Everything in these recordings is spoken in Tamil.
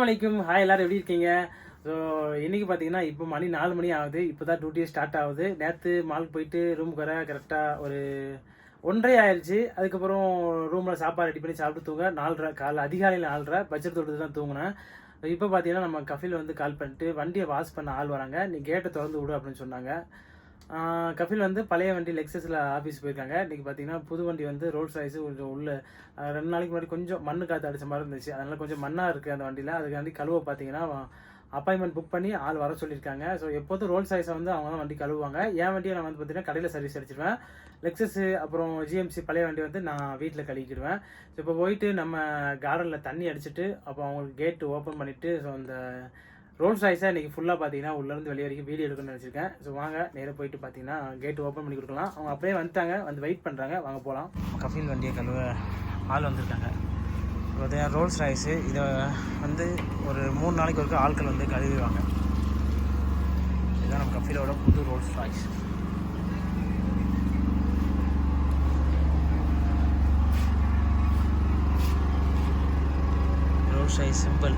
வணக்கம் ஹாய் எல்லாரும் எப்படி இருக்கீங்க? ஸோ இன்றைக்கி பார்த்தீங்கன்னா இப்போ மணி நாலு மணி ஆகுது. இப்போ தான் டியூட்டியே ஸ்டார்ட் ஆகுது. நேற்று மாலுக்கு போயிட்டு ரூமுக்கு வர கரெக்டாக ஒரு ஒன்றரை ஆயிடுச்சு அதுக்கப்புறம் ரூமில் சாப்பாடு ரெடி பண்ணி சாப்பிட்டு தூங்க. நாலரை காலைல அதிகாலையில் நாலரை பட்ஜெட் தொட்டு தான் தூங்கினேன். இப்போ பார்த்தீங்கன்னா நம்ம கஃபில் வந்து கால் பண்ணிட்டு வண்டியை வாஷ் பண்ண ஆள் வராங்க. நீ கேட்டை திறந்து விடு அப்படின்னு சொன்னாங்க. கபில் வந்து பழைய வண்டி லெக்ஸஸில் ஆஃபீஸ் போயிருக்காங்க. இன்றைக்கி பார்த்தீங்கன்னா புது வண்டி வந்து ரோட் சைஸு கொஞ்சம் உள்ள ரெண்டு நாளைக்கு முன்னாடி கொஞ்சம் மண்ணு காற்று அடிச்ச மாதிரி இருந்துச்சு. அதனால் கொஞ்சம் மண்ணாக இருக்குது அந்த வண்டியில். அதுக்காண்டி கழுவ பார்த்தீங்கன்னா அப்பாயின்மெண்ட் புக் பண்ணி ஆள் வர சொல்லியிருக்காங்க. ஸோ எப்போதும் ரோல் சைஸை வந்து அவங்க தான் வண்டி கழுவுவாங்க. என் வண்டியை நான் வந்து பார்த்தீங்கன்னா கடையில் சர்வீஸ் அடிச்சிருவேன். லெக்ஸஸ் அப்புறம் ஜிஎம்சி பழைய வண்டி வந்து நான் வீட்டில் கழுவிக்கிடுவேன். ஸோ இப்போ போயிட்டு நம்ம கார்டனில் தண்ணி அடிச்சுட்டு அப்போ அவங்களுக்கு கேட்டு ஓப்பன் பண்ணிவிட்டு ஸோ அந்த ரோல்ஸ் ராய்ஸாக இன்றைக்கி ஃபுல்லாக பார்த்தீங்கன்னா உள்ளேருந்து வெளியே வரைக்கும் வீடியோ எடுக்கணும்னு நினச்சிருக்கேன். ஸோ வாங்க நேராக போயிட்டு பார்த்தீங்கன்னா கேட் ஓப்பன் பண்ணி கொடுக்கலாம். அவங்க அப்படியே வந்துட்டாங்க வந்து வெயிட் பண்ணுறாங்க வாங்க போகலாம் கஃபீல் வண்டியை கழுவ ஆள் வந்திருக்காங்க. பார்த்தீங்கன்னா ரோல்ஸ் ராய்ஸு இதை வந்து ஒரு மூணு நாளைக்கு ஒருக்க ஆட்கள் வந்து கழுவிடுவாங்க. இதுதான் நம்ம கஃபீலோட புது Rolls Royce Rolls Royce simple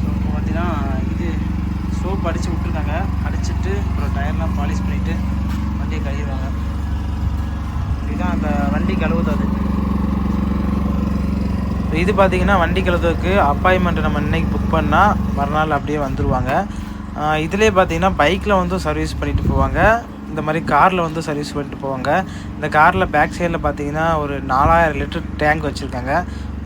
so இப்போ பார்த்தீங்கன்னா இது சோப் அடித்து விட்ருக்காங்க அடிச்சிட்டு அப்புறம் டயர்லாம் பாலிஷ் பண்ணிவிட்டு வண்டியை கழுவிடுவாங்க இதுதான் அந்த வண்டி கழுவுது அது இப்போ இது பார்த்தீங்கன்னா வண்டி கழுவுறதுக்கு அப்பாயின்மெண்ட் நம்ம இன்னைக்கு புக் பண்ணால் மறுநாள் அப்படியே வந்துடுவாங்க இதுலேயே பார்த்தீங்கன்னா பைக்கில் வந்து சர்வீஸ் பண்ணிட்டு போவாங்க. இந்த மாதிரி காரில் வந்து சர்வீஸ் பண்ணிட்டு போவாங்க. இந்த காரில் பேக் சைடில் பார்த்தீங்கன்னா ஒரு நாலாயிரம் லிட்டர் டேங்க் வச்சுருக்காங்க.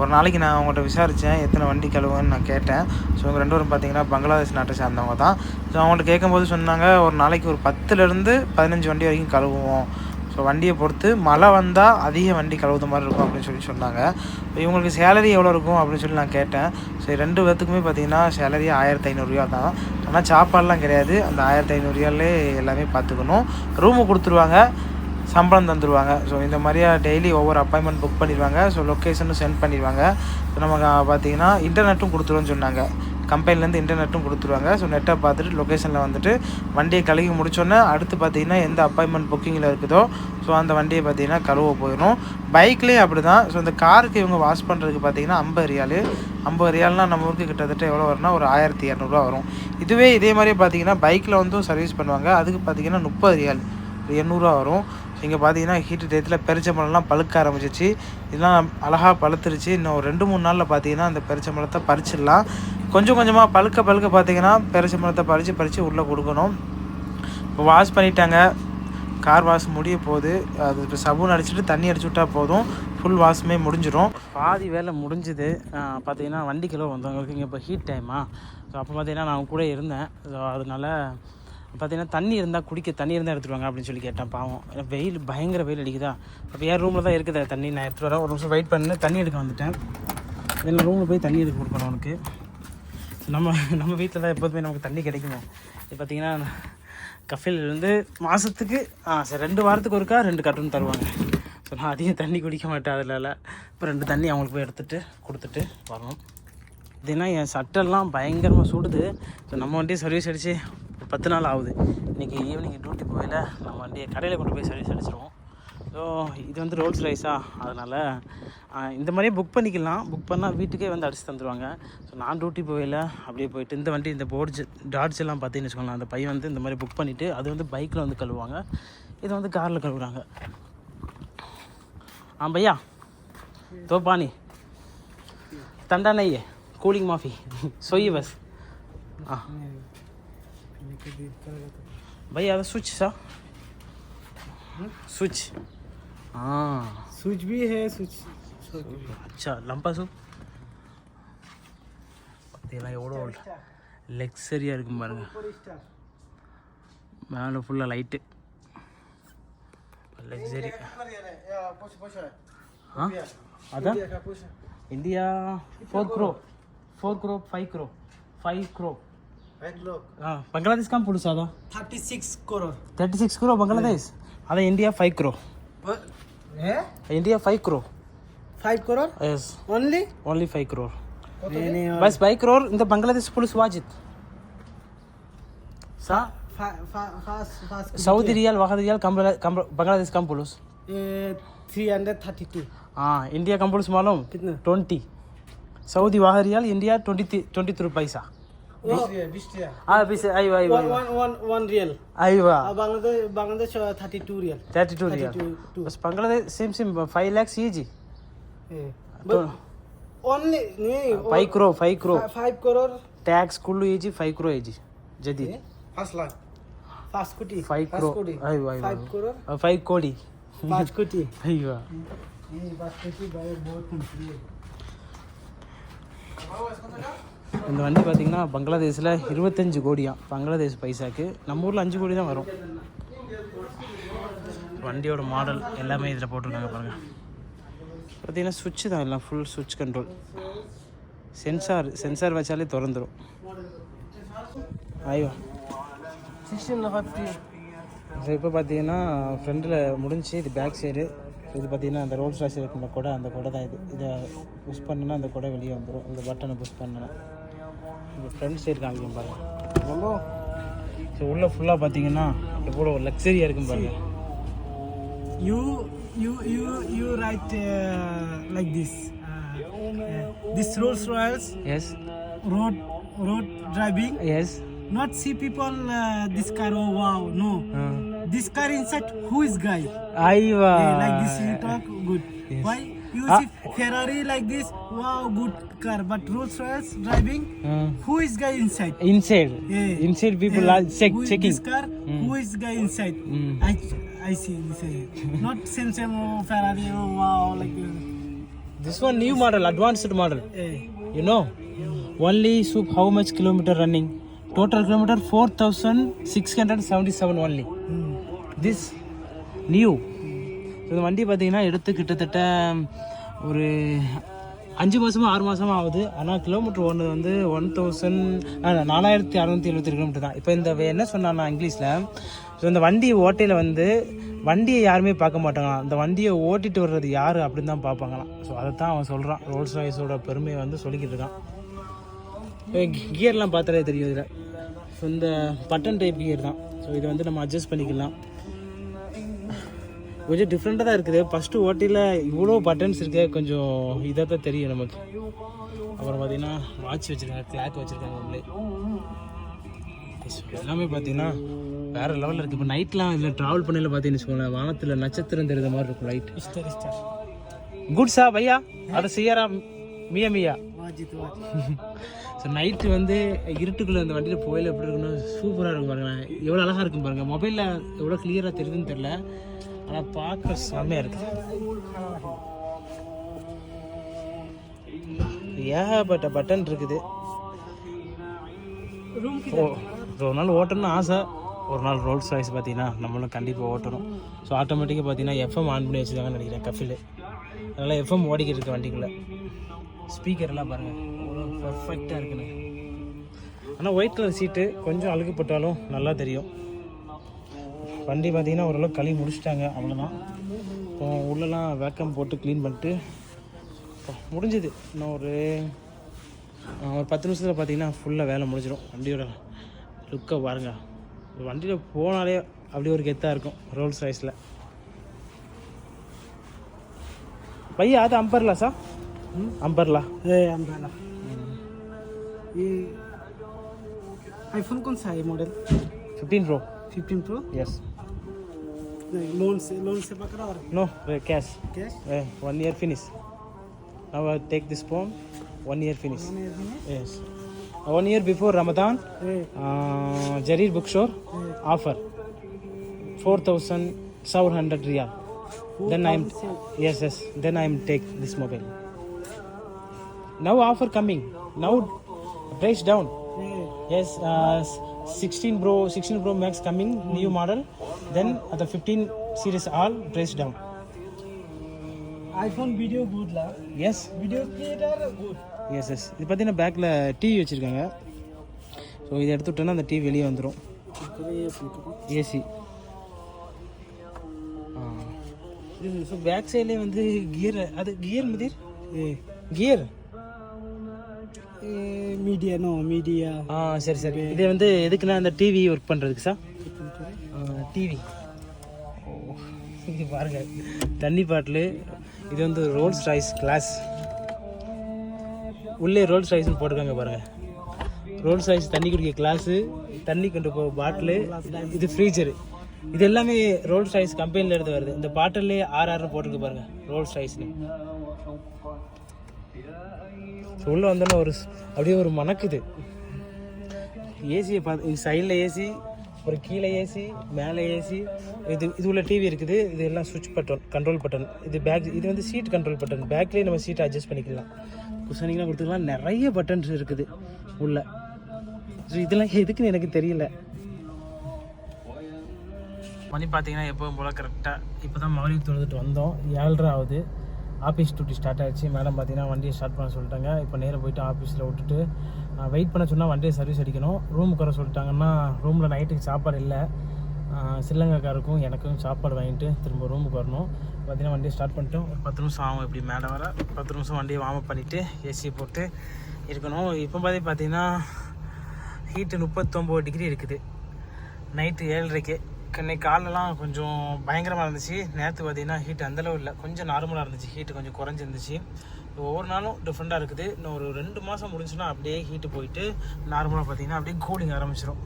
ஒரு நாளைக்கு நான் அவங்கள்ட்ட விசாரித்தேன் எத்தனை வண்டி கழுவுன்னு நான் கேட்டேன். ஸோ இவங்க ரெண்டு பேரும் பார்த்தீங்கன்னா பங்களாதேஷ் நாட்டை சேர்ந்தவங்க தான். ஸோ அவங்கள்ட்ட கேட்கும்போது சொன்னாங்க ஒரு நாளைக்கு ஒரு பத்துலேருந்து பதினஞ்சு வண்டி வரைக்கும் கழுவுவோம். ஸோ வண்டியை பொறுத்து மழை வந்தால் அதிக வண்டி கழுவுத மாதிரி இருக்கும் அப்படின்னு சொல்லி சொன்னாங்க. இவங்களுக்கு சேலரி எவ்வளோ இருக்கும் அப்படின்னு சொல்லி நான் கேட்டேன். சரி ரெண்டு பேர்த்துக்குமே பார்த்தீங்கன்னா சேலரி ஆயிரத்தி ஐநூறுரூவா தான். ஆனால் சாப்பாடெலாம் கிடையாது. அந்த ஆயிரத்தி ஐநூறுரூவாலே எல்லாமே பார்த்துக்கணும் ரூமு கொடுத்துருவாங்க சம்பளம் தந்துடுவாங்க ஸோ இந்த மாதிரியா டெய்லி ஒவ்வொரு அப்பாயின்மெண்ட் புக் பண்ணிடுவாங்க ஸோ லொக்கேஷனும் சென்ட் பண்ணிடுவாங்க ஸோ நமக்கு பார்த்தீங்கன்னா இன்டர்நெட்டும் கொடுத்துருவோன்னு சொன்னாங்க. கம்பெனிலேருந்து இன்டர்நெட்டும் கொடுத்துருவாங்க. ஸோ நெட்டை பார்த்துட்டு லொக்கேஷனில் வந்துட்டு வண்டியை கழுவி முடிச்சோன்னே அடுத்து பார்த்தீங்கன்னா எந்த அப்பாயின்மெண்ட் புக்கிங்கில் இருக்குதோ ஸோ அந்த வண்டியை பார்த்தீங்கன்னா கழுவ போயிடும். பைக்லேயும் அப்படி தான் ஸோ இந்த காருக்கு இவங்க வாஷ் பண்ணுறதுக்கு பார்த்தீங்கன்னா ஐம்பது ரியாலு. ஐம்பது ரியால்னால் நம்ம ஊருக்கு கிட்டத்தட்ட எவ்வளோ வரும்னா ஒரு ஆயிரத்தி இரநூறுவா வரும். இதுவே இதே மாதிரியே பார்த்தீங்கன்னா பைக்கில் வந்து சர்வீஸ் பண்ணுவாங்க. அதுக்கு பார்த்தீங்கன்னா முப்பது ரியால் ஒரு எண்ணூறுரூவா வரும். இங்கே பார்த்தீங்கன்னா ஹீட்டு டயத்தில் பெருச்சம்பழம்லாம் பழுக்க ஆரம்பிச்சிச்சு இதெல்லாம் அழகாக பழுத்துருச்சு. இன்னும் ஒரு ரெண்டு மூணு நாளில் பார்த்தீங்கன்னா அந்த பெருச்சம்பழத்தை பறிச்சிடலாம். கொஞ்சம் கொஞ்சமாக பழுக்க பழுக்க பார்த்தீங்கன்னா பெருச்சம்பழத்தை பறித்து பறித்து உள்ளே கொடுக்கணும். இப்போ வாஷ் பண்ணிட்டாங்க. கார் வாஷ் முடிய போகுது. அது இப்போ சபூன் அடிச்சுட்டு தண்ணி அடிச்சு விட்டா போதும். ஃபுல் வாஷுமே முடிஞ்சிடும் பாதி வேலை முடிஞ்சுது. பார்த்தீங்கன்னா வண்டிக்கெல்லாம் வந்தவங்களுக்கு இங்கே இப்போ ஹீட் டைமா ஸோ அப்போ பார்த்தீங்கன்னா நான் கூட இருந்தேன். ஸோ அதனால் பார்த்தீங்கன்னா தண்ணி இருந்தால் குடிக்க தண்ணி இருந்தால் எடுத்துருவாங்க அப்படின்னு சொல்லி கேட்டேன். பாவம். வெயில் பயங்கர வெயில் அடிக்குதா? அப்போ என் ரூமில் தான் இருக்குது. தண்ணி நான் எடுத்துகிட்டு வரேன். ஒரு நிமிஷம் வெயிட் பண்ணி. தண்ணி எடுக்க வந்துட்டேன். எல்லாம் ரூமில் போய் தண்ணி எடுக்க கொடுக்கணும் அவனுக்கு நம்ம நம்ம வீட்டில் தான் எப்போதுமே நமக்கு தண்ணி கிடைக்குமே? இது பார்த்தீங்கன்னா கஃபில் வந்து மாதத்துக்கு ஆ சரி ரெண்டு வாரத்துக்கு ஒருக்கா ரெண்டு கட்டணும் தருவாங்க. ஸோ நான் அதிகம் தண்ணி குடிக்க மாட்டேன் அதில் இப்போ ரெண்டு தண்ணி அவங்களுக்கு போய் எடுத்துகிட்டு கொடுத்துட்டு வரணும். இதுனா என் சட்டெல்லாம் பயங்கரமாக சுடுது. ஸோ நம்ம வண்டியை சர்வீஸ் அடித்து பத்து நாள் ஆகுது. இன்றைக்கி ஈவினிங் டியூட்டி போகையில் நம்ம வண்டியை கடையில் கொண்டு போய் சர்வீஸ் அடிச்சிருவோம். ஸோ இது வந்து ரோல்ஸ் ரைஸா அதனால் இந்த மாதிரியே புக் பண்ணிக்கலாம். புக் பண்ணால் வீட்டுக்கே வந்து அடித்து தந்துடுவாங்க ஸோ நான் டியூட்டி போகையில் அப்படியே போயிட்டு இந்த வண்டி இந்த போர்ட்ஸ் டாட்ஸ் எல்லாம் பார்த்தீங்கன்னு வச்சுக்கோங்களேன். அந்த பையன் வந்து இந்த மாதிரி புக் பண்ணிவிட்டு அது வந்து பைக்கில் வந்து கழுவுவாங்க. இது வந்து காரில் கழுவுறாங்க. ஆ பையா? தோ பானி தண்டா நெய்யே கூலிங் மாஃபி. சொய் பஸ் ஆ. हाँ भैया स्विच सा स्विच हाँ स्विच भी है स्विच अच्छा லம்பா சூப் பார்த்தீங்களா எவ்வளோ லக்ஸரியாக இருக்கும் பாருங்க மேலே ஃபுல்லாக லைட்டு லக்ஸரி ஆ அதான் India four crore four crore five crore five crore Bangladesh కాం పుడు సాదా thirty six crore thirty six crore Bangladesh అదే India five crore India five crore five crore yes only only five crore bus five crore ఇంత బంగ్లాదేశ్ పులుసు వాజిత్ సా సౌదీ రియాల్ వహద్ రియాల్ బంగ్లాదేశ్ కం పులుస్ थ्री हंड्रेड थर्टी टू हाँ इंडिया कंप्यूटर्स मालूम कितना ट्वेंटी सऊदी वाह riyal India twenty twenty through पैसा सेम सेम फाइव लैक्स ये जी ओनली नहीं five crore five crore five crore tax Kullu ये जी फाइव करोड़ ये जी जदी पाँच लाख पाँच कोटी फाइव करोड़ आई वाई फाइव करोड़ फाइव कोटी पाँच कोटी आई वाह ये पाँच कोटी भाई बहुत मुश्किल है இந்த வண்டி பார்த்திங்கன்னா பங்களாதேஷில் இருபத்தஞ்சி கோடியா. பங்களாதேஷ் பைசாக்கு. நம்ம ஊரில் அஞ்சு கோடி தான் வரும். வண்டியோட மாடல் எல்லாமே இதில் போட்டிருக்காங்க பாருங்கள் பார்த்திங்கன்னா சுவிட்சு தான் எல்லாம் ஃபுல் சுவிட்ச் கண்ட்ரோல் சென்சார் சென்சார் வச்சாலே திறந்துடும் ஐயோ சிக்ஸ்டீனில் பார்த்து. இப்போ பார்த்தீங்கன்னா ஃப்ரெண்டில் முடிஞ்சு இது பேக் சைடு இது பார்த்தீங்கன்னா அந்த ரோல்ஸ் ராய்ஸ் இருக்கிற கொடை அந்த கொடை தான் இது. இதை புஷ் பண்ணுன்னா அந்த கொடை வெளியே வந்துடும் அந்த பட்டனை புஷ் பண்ணலாம் இப்போ ஃப்ரண்ட் சைடு காமிக்கும் ரொம்ப ஸோ உள்ளே ஃபுல்லாக பார்த்தீங்கன்னா எவ்வளோ லக்ஸரியாக இருக்கும் பாருங்க you you you you write uh, like this uh, uh, this Rolls Royce yes road road driving yes not see people uh, this car oh wow no this car inside who is guy ஐவா Eh, like this you talk good why You ah. see Ferrari like this, wow, good car. But Rolls Royce driving, hmm. who is guy inside? Inside. Yeah. Inside people are check, who is checking. This car, hmm. who is guy inside? Hmm. I I see this. Not same same oh, Ferrari. Oh, wow, like this. This one new model, advanced model. Yeah. You know, only soup how much kilometer running? Total kilometer 4,677 only. This new இந்த வண்டி பார்த்தீங்கன்னா எடுத்து கிட்டத்தட்ட ஒரு அஞ்சு மாதமும் ஆறு மாதமும் ஆகுது. ஆனால் கிலோமீட்டர் ஓடுனது வந்து ஒன் தௌசண்ட் நாலாயிரத்தி அறநூற்றி எழுபத்தி கிலோமீட்டர் தான். இப்போ இந்த என்ன சொன்னான்னா இங்கிலீஷில் ஸோ இந்த வண்டி ஓட்டையில் வந்து வண்டியை யாருமே பார்க்க மாட்டாங்களாம் இந்த வண்டியை ஓட்டிட்டு வர்றது யார் அப்படின்னு தான் பார்ப்பாங்களாம். ஸோ அதை தான் அவன் சொல்கிறான் ரோல்ஸ் ராய்ஸோட பெருமையை வந்து சொல்லிக்கிட்டு இருக்கான். கியர்லாம் பார்த்தாலே தெரியும் இதில். ஸோ இந்த பட்டன் டைப் கியர் தான். ஸோ இதை வந்து நம்ம அட்ஜஸ்ட் பண்ணிக்கலாம். கொஞ்சம் டிஃப்ரெண்ட்டாக தான் இருக்குது. ஃபஸ்ட்டு ஓட்டியில் இவ்வளோ பட்டன்ஸ் இருக்கு. கொஞ்சம் இதாக தான் தெரியும் நமக்கு. அப்புறம் பார்த்தீங்கன்னா வாட்ச் வச்சுருக்காங்க கிளாக் வச்சுருக்காங்க உள்ளே. எல்லாமே பார்த்தீங்கன்னா வேறு லெவலில் இருக்குது இப்போ நைட்லாம் இதில் ட்ராவல் பண்ணல பார்த்தீங்கன்னு வச்சுக்கோங்களேன் வானத்தில் நட்சத்திரம் தெரியுற மாதிரி இருக்கும் லைட் star. குட்ஸா பையா? அதை செய்யறா மியா மியா. ஸோ நைட்டு வந்து இருட்டுக்குள்ளே அந்த வண்டியில் போயில எப்படி இருக்குன்னு சூப்பராக இருக்கும் பாருங்களேன். எவ்வளோ அழகாக இருக்கும் பாருங்க. மொபைலில் எவ்வளோ கிளியராக தெரியுதுன்னு தெரில ஆனால் பார்க்க செம்மையாக இருக்குது ஏகப்பட்ட பட்டன் இருக்குது. ஒரு நாள் ஓட்டணும்னு ஆசை. ஒரு நாள் ரோல்ஸ் ராய்ஸ் பார்த்தீங்கன்னா நம்மளும் கண்டிப்பாக ஓட்டணும். ஸோ ஆட்டோமேட்டிக்காக பார்த்தீங்கன்னா எஃப்எம் ஆன் பண்ணி வச்சுருக்காங்கன்னு நினைக்கிறேன் கஃபில். அதனால் எஃப்எம் ஓடிக்கிட்டு இருக்க வண்டிக்குள்ளே. ஸ்பீக்கர் எல்லாம் பாருங்கள் அவ்வளோ பர்ஃபெக்டாக இருக்குண்ணே ஆனால் ஒயிட் கலர் சீட்டு கொஞ்சம் அழுகுப்பட்டாலும் நல்லா தெரியும். வண்டி பார்த்தீங்கன்னா ஓரளவுக்கு கழுவி முடிச்சிட்டாங்க அவ்வளோதான் இப்போ உள்ளெல்லாம் வேக்கம் போட்டு க்ளீன் பண்ணிட்டு இப்போ முடிஞ்சுது இன்னும் ஒரு ஆஹ் ஒரு பத்து நிமிஷத்தில் பார்த்தீங்கன்னா ஃபுல்லாக வேலை முடிஞ்சிடும் வண்டியோட லுக்கை பாருங்க வண்டியில் போனாலே அப்படியே ஒரு கெத்தாக இருக்கும் ரோல்ஸ் ராய்ஸில் பையா அது umbrella sir umbrella Eh, umbrella. ये आईफोन कौन सा है मॉडल ஃபிஃப்டீன் ப்ரோ 15 प्रो नहीं लोन से लोन से पकड़ा और No, uh, cash. Cash Uh, one year finish. Now I take this form. One year finish. मैंने ये दिए Yes. One year before Ramadan, a, uh, Jarir Bookstore offer four thousand seven hundred riyal. Then I'm 4,700. yes yes. Then I'm take this mobile. Now offer coming. Now price down. A, Yes, uh, 16 Pro 16 Pro Max coming new model then at the 15 series all priced down iPhone video good la yes video creator good yes yes இது பார்த்தீங்கன்னா பேக்கில் டிவி வச்சுருக்காங்க ஸோ இதை எடுத்துட்டோன்னா அந்த டிவி வெளியே வந்துடும் ஏசி ஸோ பேக் சைட்லேயே வந்து கியர் அது கியர் முதிர் கியர் Media no media. ஆ சரி சரி. இது வந்து எதுக்குன்னா இந்த டிவி ஒர்க் பண்ணுறதுக்கு சார் டிவி இங்கே பாருங்க. தண்ணி பாட்டில் இது வந்து ரோல்ஸ் ரைஸ் கிளாஸ் உள்ளே ரோல்ஸ் ரைஸ்னு போட்டிருக்காங்க பாருங்க. ரோல்ஸ் ரைஸ் தண்ணி குடிக்க கிளாஸு தண்ணி கொண்டு போக பாட்டிலு இது ஃப்ரீஜரு இது எல்லாமே ரோல்ஸ் ரைஸ் கம்பெனியில் இருந்து வருது. இந்த பாட்டிலே ஆறு ஆறு போட்டிருக்கு பாருங்க ரோல்ஸ் ரைஸ்னு ஸோ உள்ளே வந்தோன்னே ஒரு ஸ்- அப்படியே ஒரு மணக்குது. ஏசியை பார்த்து சைடில் ஏசி ஒரு கீழே ஏசி மேலே ஏசி இது இது உள்ள டிவி இருக்குது. இது எல்லாம் சுவிட்ச் பட்டன் கண்ட்ரோல் பட்டன் இது பேக் இது வந்து சீட் கண்ட்ரோல் பட்டன் பேக்லேயே நம்ம சீட்டை அட்ஜஸ்ட் பண்ணிக்கலாம். குஷனிங்லாம் கொடுத்துக்கலாம். நிறைய பட்டன்ஸ் இருக்குது உள்ள. ஸோ இதெல்லாம் எதுக்குன்னு எனக்கு தெரியல. மணி பார்த்தீங்கன்னா எப்போவும் போல் கரெக்டாக இப்போ தான் மகளிர் தொழுதுட்டு வந்தோம். ஏழ்ரை ஆகுது. ஆஃபீஸ் டியூட்டி ஸ்டார்ட் ஆகிடுச்சு மேடம் பார்த்தீங்கன்னா வண்டியை ஸ்டார்ட் பண்ண சொல்லிட்டாங்க. இப்போ நேராக போயிட்டு ஆஃபீஸில் விட்டுட்டு வெயிட் பண்ண சொன்னால் வண்டியை சர்வீஸ் அடிக்கணும். ரூமுக்கு வர சொல்லிட்டாங்கன்னா ரூமில் நைட்டுக்கு சாப்பாடு இல்லை. சில்லங்கக்காருக்கும் எனக்கும் சாப்பாடு வாங்கிட்டு திரும்ப ரூமுக்கு வரணும். பார்த்தீங்கன்னா வண்டியை ஸ்டார்ட் பண்ணிட்டோம். ஒரு பத்து நிமிஷம் ஆகும் இப்படி மேலே வர. பத்து நிமிஷம் வண்டியை வார்ம் பண்ணிவிட்டு ஏசி போட்டு இருக்கணும். இப்போ பார்த்து பார்த்தீங்கன்னா ஹீட்டு முப்பத்தொம்போது டிகிரி இருக்குது. நைட்டு ஏழரைக்கு. இன்னைக்கு காலெலாம் கொஞ்சம் பயங்கரமாக இருந்துச்சு. நேற்று பார்த்தீங்கன்னா ஹீட் அந்தளவு இல்லை. கொஞ்சம் நார்மலாக இருந்துச்சு. ஹீட்டு கொஞ்சம் குறைஞ்சிருந்துச்சு. ஒவ்வொரு நாளும் டிஃப்ரெண்ட்டாக இருக்குது. இன்னும் ஒரு ரெண்டு மாதம் முடிஞ்சுன்னா அப்படியே ஹீட்டு போயிட்டு நார்மலாக பார்த்தீங்கன்னா அப்படியே கூலிங் ஆரம்பிச்சிடும்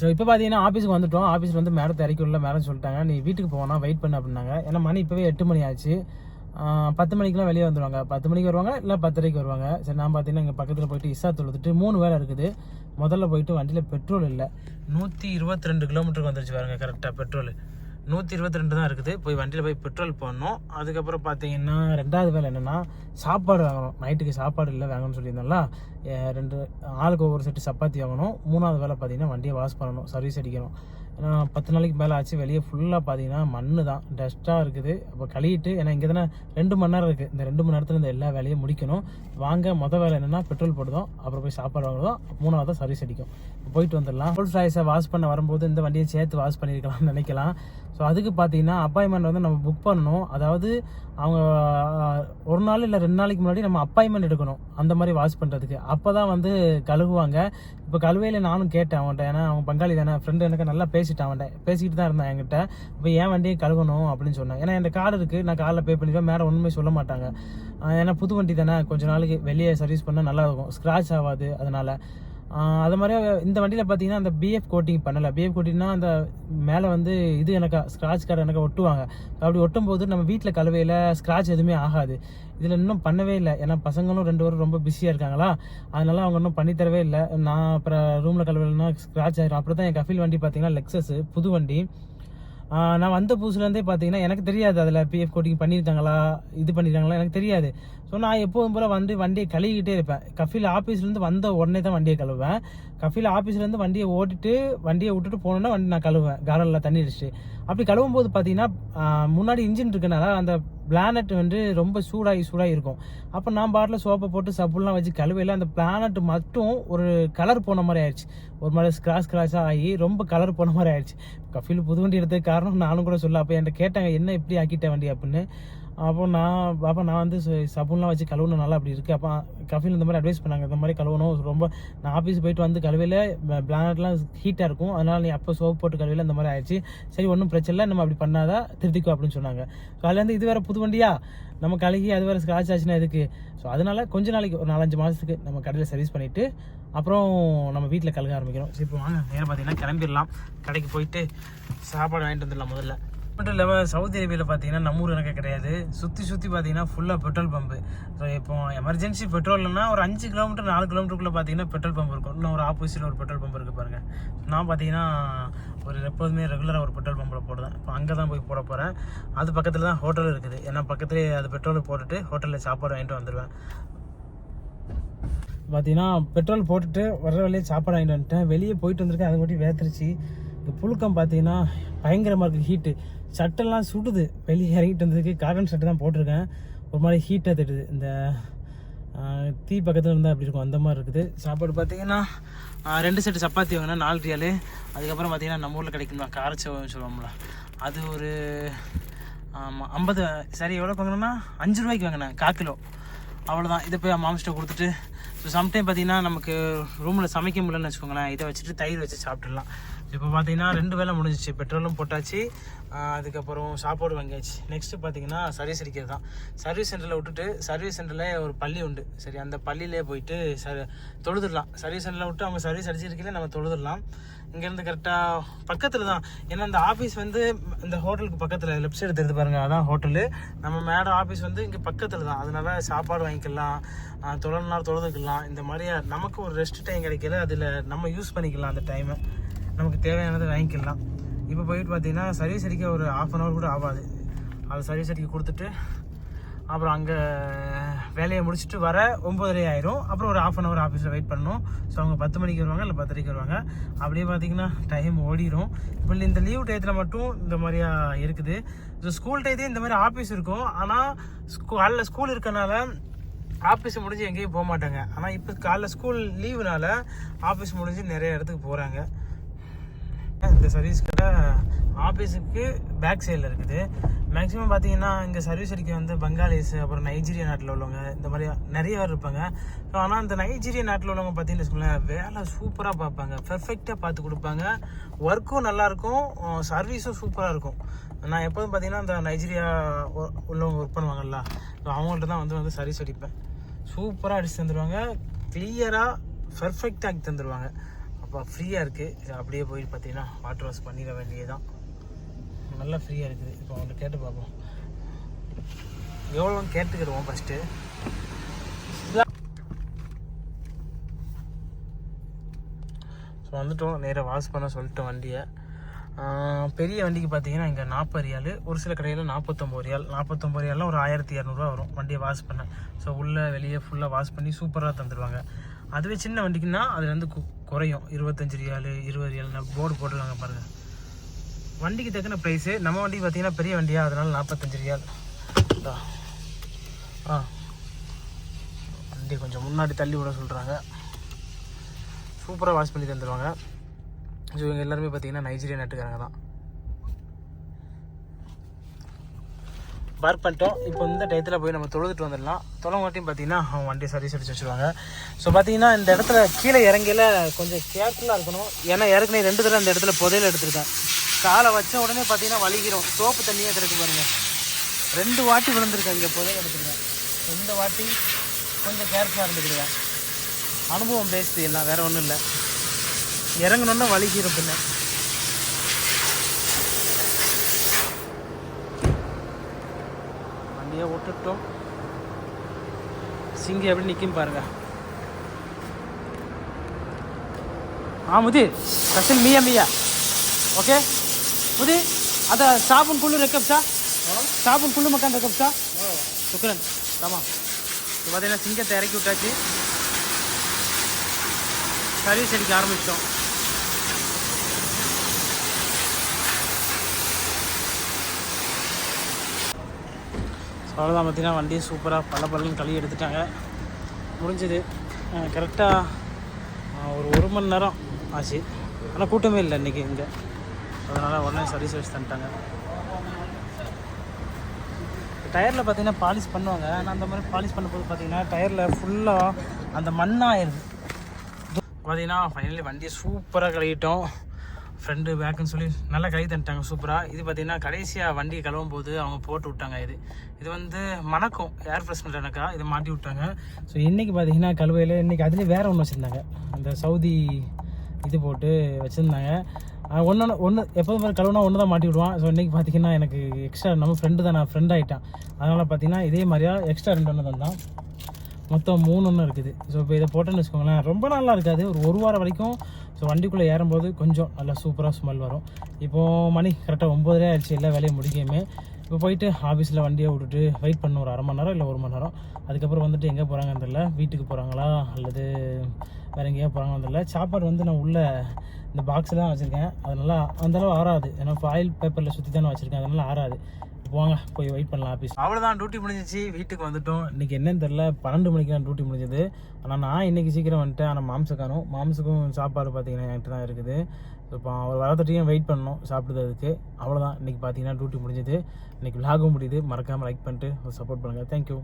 ஸோ இப்போ பார்த்தீங்கன்னா ஆஃபீஸுக்கு வந்துட்டோம். ஆஃபீஸில் வந்து மேடத்தை இறக்கி உள்ள மேடம் சொல்லிட்டாங்க. நீ வீட்டுக்கு போனால் வெயிட் பண்ண அப்படின்னாங்க. ஏன்னா மணி இப்போவே எட்டு மணி ஆச்சு. பத்து மணிக்கெலாம் வெளியே வந்துடுவாங்க பத்து மணிக்கு வருவாங்க இல்லை பத்தரைக்கு வருவாங்க. சரி நான் பார்த்தீங்கன்னா இங்கே பக்கத்தில் போயிட்டு இசா தொழுதுட்டு மூணு வேலை இருக்குது. முதல்ல போயிட்டு வண்டியில் பெட்ரோல் இல்லை. நூற்றி இருபத்தி ரெண்டு கிலோமீட்டருக்கு வந்துருச்சு பாருங்க கரெக்டாக பெட்ரோல். நூற்றி இருபத்தி ரெண்டு தான் இருக்குது. போய் வண்டியில் போய் பெட்ரோல் போடணும். அதுக்கப்புறம் பார்த்தீங்கன்னா ரெண்டாவது வேலை என்னென்னா சாப்பாடு வாங்கணும். நைட்டுக்கு சாப்பாடு இல்லை வாங்கணும்னு சொல்லியிருந்தோம்ல ரெண்டு ஆளுக்கு ஒவ்வொரு செட்டு சப்பாத்தி வாங்கணும். மூணாவது வேலை பார்த்தீங்கன்னா வண்டியை வாஷ் பண்ணணும் சர்வீஸ் அடிக்கணும். ஏன்னா பத்து நாளைக்கு மேலே ஆச்சு. வெளியே ஃபுல்லாக பார்த்தீங்கன்னா மண்ணு தான் டஸ்ட்டாக இருக்குது. அப்போ கழுவிட்டு ஏன்னா இங்கே தானே ரெண்டு மணி நேரம் இருக்குது இந்த ரெண்டு மணி நேரத்தில் இந்த எல்லா வேலையும் முடிக்கணும். வாங்க மொதல் வேலை என்னென்னா பெட்ரோல் போடுதோம் அப்புறம் போய் சாப்பாடு வாங்குறதும் மூணாவது சர்வீஸ் அடிக்கும். போயிட்டு வந்துடலாம். ஃபுல் ரைஸை வாஷ் பண்ண வரும்போது இந்த வண்டியை சேர்த்து வாஷ் பண்ணியிருக்கலாம்னு நினைக்கலாம். ஸோ அதுக்கு பார்த்தீங்கன்னா அப்பாயின்மெண்ட் வந்து நம்ம புக் பண்ணணும். அதாவது அவங்க ஒரு நாள் இல்லை ரெண்டு நாளைக்கு முன்னாடி நம்ம அப்பாயின்மெண்ட் எடுக்கணும். அந்த மாதிரி வாஷ் பண்ணுறதுக்கு அப்போ தான் வந்து கழுவுவாங்க. இப்போ கழுவையில் நானும் கேட்டேன் அவன்கிட்ட. ஏன்னா அவன் பங்காளி தானே. ஃப்ரெண்டு எனக்கு நல்லா பேசிட்டான் அவன்கிட்ட. பேசிக்கிட்டு தான் இருந்தான் என்கிட்ட. இப்போ ஏன் வண்டியை கழுவணும்? அப்படின்னு சொன்னேன். ஏன்னா என் கார்டு இருக்குது நான் காரில் பே பண்ணிடுவேன். மேடம் ஒன்றுமே சொல்ல மாட்டாங்க. ஏன்னா புது வண்டி தானே. கொஞ்ச நாளைக்கு வெளியே சர்வீஸ் பண்ணால் நல்லா இருக்கும். ஆகாது அதனால். அது மாதிரி இந்த வண்டியில் பார்த்தீங்கன்னா அந்த பிஎஃப் கோட்டிங் பண்ணலை. பிஎஃப் கோட்டிங்னா அந்த மேலே வந்து இது எனக்கு ஸ்க்ராட்ச் கார்டு எனக்கு ஒட்டுவாங்க. அப்படி ஒட்டும் போது நம்ம வீட்டில் கழுவையில் ஸ்க்ராட்ச் எதுவுமே ஆகாது. இதில் இன்னும் பண்ணவே இல்லை. ஏன்னா பசங்களும் ரெண்டு பேரும் ரொம்ப பிஸியாக இருக்காங்களா? அதனால அவங்க இன்னும் பண்ணி தரவே இல்லை. நான் அப்புறம் ரூமில் கழுவையிலனா ஸ்க்ராட்ச் ஆகிடும் அப்புறம் தான் என் கஃபில் வண்டி பார்த்தீங்கன்னா லெக்ஸஸ் புது வண்டி. நான் வந்த புதுசுலேருந்தே பார்த்தீங்கன்னா எனக்கு தெரியாது அதில் பிஎஃப் கோட்டிங் பண்ணியிருக்காங்களா இது பண்ணியிருக்காங்களா எனக்கு தெரியாது. ஸோ நான் எப்போதும் போல் வந்து வண்டியை கழுவிக்கிட்டே இருப்பேன். கஃபில் ஆஃபீஸ்லேருந்து வந்த உடனே தான் வண்டியை கழுவேன் கஃபில் ஆஃபீஸ்லேருந்து வண்டியை ஓட்டிட்டு வண்டியை விட்டுட்டு போனோன்னா வண்டி நான் கழுவேன் கார்டனில் தண்ணி அடிச்சுட்டு. அப்படி கழுவும் போது பார்த்தீங்கன்னா முன்னாடி இன்ஜின் இருக்கனால அந்த பிளானட் வந்து ரொம்ப சூடாகி சூடாகி இருக்கும். அப்போ நான் பாட்டில் சோப்பை போட்டு சப்புலாம் வச்சு கழுவையில் அந்த பிளானட் மட்டும் ஒரு கலர் போன மாதிரி ஆயிடுச்சு. ஒரு மாதிரி ஸ்க்ராச் ஸ்க்ராச்சாக ஆகி ரொம்ப கலர் போன மாதிரி ஆயிடுச்சு. கஃபில் புது வண்டி எடுத்ததுக்கு காரணம் நானும் கூட சொல்ல அப்போ என்கிட்ட கேட்டாங்க என்ன இப்படி ஆக்கிட்ட வண்டி? அப்படின்னு. அப்போ நான் பாப்பா நான் வந்து ச- வச்சு கழுவணும் நல்லா அப்படி இருக்குது அப்போ கஃபில் இந்த மாதிரி அட்வைஸ் பண்ணாங்க. இந்த மாதிரி கழுவணும். ரொம்ப நான் ஆஃபீஸ் போயிட்டு வந்து கழுவையில் பிளானட்லாம் ஹீட்டாக இருக்கும். அதனால் நீ அப்போ சோப் போட்டு கழுவையில் இந்த மாதிரி ஆயிடுச்சு. சரி ஒன்றும் பிரச்சனை இல்லை. நம்ம அப்படி பண்ணாதான் திருத்திக்கோ அப்படின்னு சொன்னாங்க. காலையிலேருந்து இது வேறு புது வண்டியா? நம்ம கழுகி அது வேறு ஸ்க்ராச் ஆச்சுன்னா இதுக்கு ஸோ அதனால் கொஞ்ச நாளைக்கு ஒரு நாலஞ்சு மாதத்துக்கு நம்ம கடையில் சர்வீஸ் பண்ணிவிட்டு அப்புறம் நம்ம வீட்டில் கழுக ஆரம்பிக்கிறோம். சரி இப்போ வாங்க. நேரம் பார்த்தீங்கன்னா கிளம்பிடலாம். கடைக்கு போயிட்டு சாப்பாடு வாங்கிட்டு வந்துடலாம் முதல்ல. மட்டும் இல்லாமல் சவுதி அரேபியாவில் பார்த்தீங்கன்னா நம்ம ஊர் எனக்கு கிடையாது. சுற்றி சுற்றி பார்த்தீங்கன்னா ஃபுல்லாக பெட்ரோல் பம்பு ஸோ இப்போ எமர்ஜென்சி பெட்ரோல்னா ஒரு அஞ்சு கிலோமீட்டர் நாலு கிலோமீட்டருக்குள்ளே பார்த்தீங்கன்னா பெட்ரோல் பம்ப் இருக்கும். இன்னும் ஒரு ஆப்போசிட்டில் ஒரு பெட்ரோல் பம்ப் இருக்குது பாருங்கள் நான் பார்த்தீங்கன்னா ஒரு எப்போதுமே ரெகுலராக ஒரு பெட்ரோல் பம்பில் போடுவேன். இப்போ அங்கே தான் போய் போட போகிறேன் அது பக்கத்தில் தான் ஹோட்டல் இருக்குது. ஏன்னா பக்கத்துலேயே அது பெட்ரோல் போட்டுட்டு ஹோட்டலில் சாப்பாடு வாங்கிட்டு வந்துடுவேன் பார்த்தீங்கன்னா பெட்ரோல் போட்டுட்டு வர்ற வழியே சாப்பாடு வாங்கிட்டு வந்துட்டேன். வெளியே போயிட்டு வந்திருக்கேன். அதை மட்டும் வேத்துருச்சு இந்த புழுக்கம் பார்த்தீங்கன்னா பயங்கரமாக இருக்குது ஹீட்டு சட்டெல்லாம் சுடுது. வெளியே இறங்கிட்டு வந்ததுக்கு காட்டன் சட்டை தான் போட்டிருக்கேன். ஒரு மாதிரி ஹீட்டாக தட்டுது இந்த தீ பக்கத்தில் இருந்தால் அப்படி இருக்கும்? அந்த மாதிரி இருக்குது. சாப்பாடு பார்த்தீங்கன்னா ரெண்டு செட்டு சப்பாத்தி வாங்கினா நாலு ரியாலு. அதுக்கப்புறம் பார்த்தீங்கன்னா நம்ம ஊரில் கிடைக்கும்ல காரச்சவன்னு சொல்லுவோம்ல அது ஒரு ஆமாம் ஐம்பது சரி எவ்வளோ வாங்கினோம்னா அஞ்சு ரூபாய்க்கு வாங்கினேன். கால் கிலோ. அவ்வளோதான் இதை போய் மாமிஸ்ட்டை கொடுத்துட்டு ஸோ சம்டைம் பார்த்தீங்கன்னா நமக்கு ரூமில் சமைக்க முடியலன்னு வச்சுக்கோங்களேன். இதை வச்சுட்டு தயிர் வச்சு சாப்பிட்டுடலாம். இப்போ பார்த்தீங்கன்னா ரெண்டு வேலை முடிஞ்சிச்சு. பெட்ரோலும் போட்டாச்சு. அதுக்கப்புறம் சாப்பாடு வாங்கியாச்சு. நெக்ஸ்ட்டு பார்த்தீங்கன்னா சர்வீஸ் அடிக்கிறது தான். சர்வீஸ் சென்டரில் விட்டுட்டு சர்வீஸ் சென்டரில் ஒரு பள்ளி உண்டு. சரி அந்த பள்ளியிலே போயிட்டு ச தொழுதுடலாம். சர்வீஸ் சென்டரில் விட்டு அவங்க சர்வீஸ் அடிச்சிருக்கல நம்ம தொழுதுடலாம். இங்கேருந்து கரெக்டாக பக்கத்தில் தான். ஏன்னா இந்த ஆஃபீஸ் வந்து இந்த ஹோட்டலுக்கு பக்கத்தில். லெஃப்ட் சைடு தெரிஞ்சு பாருங்க அதான் ஹோட்டலு நம்ம மேடம் ஆஃபீஸ் வந்து இங்கே பக்கத்தில் தான். அதனால சாப்பாடு வாங்கிக்கலாம். தொழில்னா தொழுதுக்கலாம். இந்த மாதிரி நமக்கு ஒரு ரெஸ்ட் டைம் கிடைக்கல. அதில் நம்ம யூஸ் பண்ணிக்கலாம் அந்த டைமை நமக்கு தேவையானதை வாங்கிக்கலாம். இப்போ போயிட்டு பார்த்தீங்கன்னா சர்வீஸ் அடிக்க ஒரு ஆஃப் அன் ஹவர் கூட ஆகாது. அது சர்வீஸ் அடிக்க கொடுத்துட்டு அப்புறம் அங்கே வேலையை முடிச்சுட்டு வர ஒம்பதரை ஆயிரும். அப்புறம் ஒரு ஆஃப் அன் ஹவர் ஆஃபீஸில் வெயிட் பண்ணணும் ஸோ அவங்க பத்து மணிக்கு வருவாங்க இல்லை பத்தரைக்கு வருவாங்க. அப்படியே பார்த்தீங்கன்னா டைம் ஓடிடும் இப்போ இந்த லீவ் டயத்தில் மட்டும் இந்த மாதிரியா இருக்குது. ஸோ ஸ்கூல் டயத்தே இந்த மாதிரி ஆஃபீஸ் இருக்கும். ஆனால் ஸ்கூ காலைல ஸ்கூல் இருக்கனால ஆஃபீஸ் முடிஞ்சு எங்கேயும் போக மாட்டாங்க. ஆனால் இப்போ காலைல ஸ்கூல் லீவுனால ஆஃபீஸ் முடிஞ்சு நிறைய இடத்துக்கு போகிறாங்க இந்த சர்வீஸ் கடை ஆஃபீஸுக்கு பேக் சைடில் இருக்குது. மேக்ஸிமம் பார்த்தீங்கன்னா இங்கே சர்வீஸ் அடிக்க வந்து பங்காளிஸ் அப்புறம் நைஜீரியா நாட்டில் உள்ளவங்க இந்த மாதிரி நிறைய பேர் இருப்பாங்க. ஸோ ஆனால் இந்த நைஜீரியா நாட்டில் உள்ளவங்க பார்த்தீங்கன்னு வச்சுக்கோங்களேன் வேலை சூப்பராக பார்ப்பாங்க. பெர்ஃபெக்டாக பார்த்து கொடுப்பாங்க. ஒர்க்கும் நல்லாயிருக்கும் சர்வீஸும் சூப்பராக இருக்கும். நான் எப்போதும் பார்த்தீங்கன்னா இந்த நைஜீரியா உள்ளவங்க ஒர்க் பண்ணுவாங்கல்ல ஸோ அவங்கள்ட்ட தான் வந்து வந்து சர்வீஸ் அடிப்பேன். சூப்பராக அடிச்சு தந்துடுவாங்க கிளியராக பர்ஃபெக்டாக ஆக்கி தந்துடுவாங்க இப்போ ஃப்ரீயாக இருக்குது அப்படியே போய் பார்த்தீங்கன்னா வாட்டர் வாஷ் பண்ணிட வேண்டியதுதான். நல்லா ஃப்ரீயாக இருக்குது. இப்போ அவங்கள்ட்ட கேட்டு பார்ப்போம். எவ்வளோன்னு கேட்டுக்கிடுவோம் ஃபஸ்ட்டு ஸோ வந்துட்டோம். நேராக வாஷ் பண்ண சொல்லிட்டோம் வண்டியை. பெரிய வண்டிக்கு பார்த்தீங்கன்னா இங்கே நாற்பது ரியால். ஒரு சில கடையில் நாற்பத்தொம்பது ரியால். நாற்பத்தொம்பது ரியால்லாம் ஒரு ஆயிரத்தி இரநூறுவா வரும். வண்டியை வாஷ் பண்ண. ஸோ உள்ளே வெளியே ஃபுல்லாக வாஷ் பண்ணி சூப்பராக தந்துடுவாங்க அதுவே சின்ன வண்டிக்குன்னா அதுலேருந்து குறையும். இருபத்தஞ்சி ரியால் இருபது ரியால் போர்டு போட்டுருக்காங்க பாருங்கள் வண்டிக்கு தக்கின ப்ரைஸு நம்ம வண்டி பார்த்தீங்கன்னா பெரிய வண்டியாக அதனால் நாற்பத்தஞ்சு ரியால் ஆ. வண்டி கொஞ்சம் முன்னாடி தள்ளி விட சொல்கிறாங்க சூப்பராக வாஷ் பண்ணி தந்துடுவாங்க ஸோ இவங்க எல்லாருமே பார்த்தீங்கன்னா நைஜீரியா நாட்டுக்காரங்க தான் பார்க் பண்ணிட்டோம். இப்போ இந்த டயத்தில் போய் நம்ம தொழுதுட்டு வந்துடலாம். தொலைங்காட்டியும் பார்த்தீங்கன்னா அவங்க வண்டி சர்வீஸ் அடிச்சு வச்சுருவாங்க. ஸோ பார்த்தீங்கன்னா இந்த இடத்துல கீழே இறங்கல கொஞ்சம் கேர்ஃபுல்லாக இருக்கணும். ஏன்னா ஏற்கனவே ரெண்டு தடவை இந்த இடத்துல புதையல் எடுத்திருக்கேன். காலை வச்ச உடனே பார்த்தீங்கன்னா வலிக்கிறோம். சோப்பு தண்ணியாக கிடக்கு பாருங்க. ரெண்டு வாட்டி விழுந்திருக்கேன் இங்கே புதையல் எடுத்திருக்கேன். இந்த வாட்டி கொஞ்சம் கேர்ஃபுல்லாக இருந்துக்கிடுவேன். அனுபவம் பேசுது எல்லாம் வேறு ஒன்றும் இல்லை. இறங்கணுன்னா வலிக்கிறோம் பின்ன. இங்கே விட்டுட்டோம். சிங்கம் எப்படி நிற்கும் பாருங்க. ஆ முதி கசில் மியா மியா. ஓகே முதி அத సాబున్ కుళ్ళు రెక్కప్సా సాబున్ కుళ్ళు మకాన్ రెక్కప్సా சுக்ரன் తమాం இப்போ பார்த்தீங்கன்னா சிங்கத்தை இறக்கி விட்டாச்சு. சர்வீஸ் அடிக்க ஆரம்பிச்சிட்டோம். ஸோ அவ்வளோதான் பார்த்தீங்கன்னா வண்டி சூப்பராக பல பல்லு கழுவி எடுத்துட்டாங்க. முடிஞ்சது. கரெக்டாக ஒரு ஒரு மணி நேரம் ஆச்சு. ஆனால் கூட்டமே இல்லை இன்றைக்கி இங்கே. அதனால் உடனே சர்வீஸ் வச்சு தந்துட்டாங்க. டயரில் பார்த்தீங்கன்னா பாலிஷ் பண்ணுவாங்க. ஆனால் அந்த மாதிரி பாலிஷ் பண்ணும்போது பார்த்தீங்கன்னா டயரில் ஃபுல்லாக அந்த மண்ணாயிருது பார்த்தீங்கன்னா ஃபைனலி வண்டியை சூப்பராக கழுவிட்டோம். ஃப்ரெண்டு பேக்குன்னு சொல்லி நல்லா கை தந்துட்டாங்க சூப்பராக இது பார்த்தீங்கன்னா கடைசியாக வண்டி கழுவும் போது அவங்க போட்டு விட்டாங்க இது. இது வந்து மணக்கும் ஏர் ஃப்ரெஷ்னர் எனக்கா இதை மாட்டி விட்டாங்க. ஸோ இன்றைக்கி பார்த்தீங்கன்னா கழுவையில் இன்றைக்கி அதுலேயே வேறு ஒன்று வச்சுருந்தாங்க. அந்த சவுதி இது போட்டு வச்சுருந்தாங்க. ஒன்று ஒன்று எப்போதும் மாதிரி கழுவுனா ஒன்று தான் மாட்டி விடுவான். ஸோ இன்றைக்கி பார்த்தீங்கன்னா எனக்கு எக்ஸ்ட்ரா நம்ம ஃப்ரெண்டு தான் நான் ஃப்ரெண்ட் ஆகிட்டான் அதனால் பார்த்தீங்கன்னா இதே மாதிரியா எக்ஸ்ட்ரா ரெண்டு ஒன்று தந்தான். மொத்தம் மூணு ஒன்று இருக்குது. ஸோ இப்போ இதை போட்டேன்னு வச்சுக்கோங்களேன் ரொம்ப நல்லா இருக்காது. ஒரு ஒரு வாரம் வரைக்கும் ஸோ வண்டிக்குள்ளே ஏறும்போது கொஞ்சம் நல்லா சூப்பராக ஸ்மெல் வரும். இப்போது மணி கரெக்டாக ஒம்பதரை ஆயிடுச்சு. எல்லா வேலையும் முடிக்கையுமே. இப்போ போயிட்டு ஆஃபீஸில் வண்டியை விட்டுட்டு வெயிட் பண்ணணும் ஒரு அரை மணி நேரம் இல்லை ஒரு மணி நேரம். அதுக்கப்புறம் வந்துட்டு எங்கே போகிறாங்கன்னு தெரியல. வீட்டுக்கு போகிறாங்களா அல்லது வேறு எங்கேயா போகிறாங்கன்னு தெரியல. சாப்பாடு வந்து நான் உள்ளே இந்த பாக்ஸில் தான் வச்சுருக்கேன். அதனால அந்தளவு ஆறாது. ஏன்னா ஃபாயில் பேப்பரில் சுற்றி தானே வச்சுருக்கேன். அதனால் ஆறாது. போங்க போய் வெயிட் பண்ணலாம் ஆஃபீஸ் அவ்வளோதான் டியூட்டி முடிஞ்சிச்சு வீட்டுக்கு வந்துட்டோம். இன்றைக்கி என்னன்னு தெரில பன்னெண்டு மணிக்கு தான் டியூட்டி முடிஞ்சது. ஆனால் நான் இன்றைக்கி சீக்கிரம் வந்துட்டேன். ஆனால் மாம்சக்காரும் மாம்சுக்கும் சாப்பாடு பார்த்தீங்கன்னா என்கிட்ட தான் இருக்குது. இப்போ அவர் வரத்தட்டையும் வெயிட் பண்ணணும் சாப்பிடுறதுக்கு அவ்வளோதான் இன்றைக்கி பார்த்தீங்கன்னா டியூட்டி முடிஞ்சது. இன்றைக்கி விலாகும் முடியுது. மறக்காமல் லைக் பண்ணிட்டு சப்போர்ட் பண்ணுங்கள் தேங்க்யூ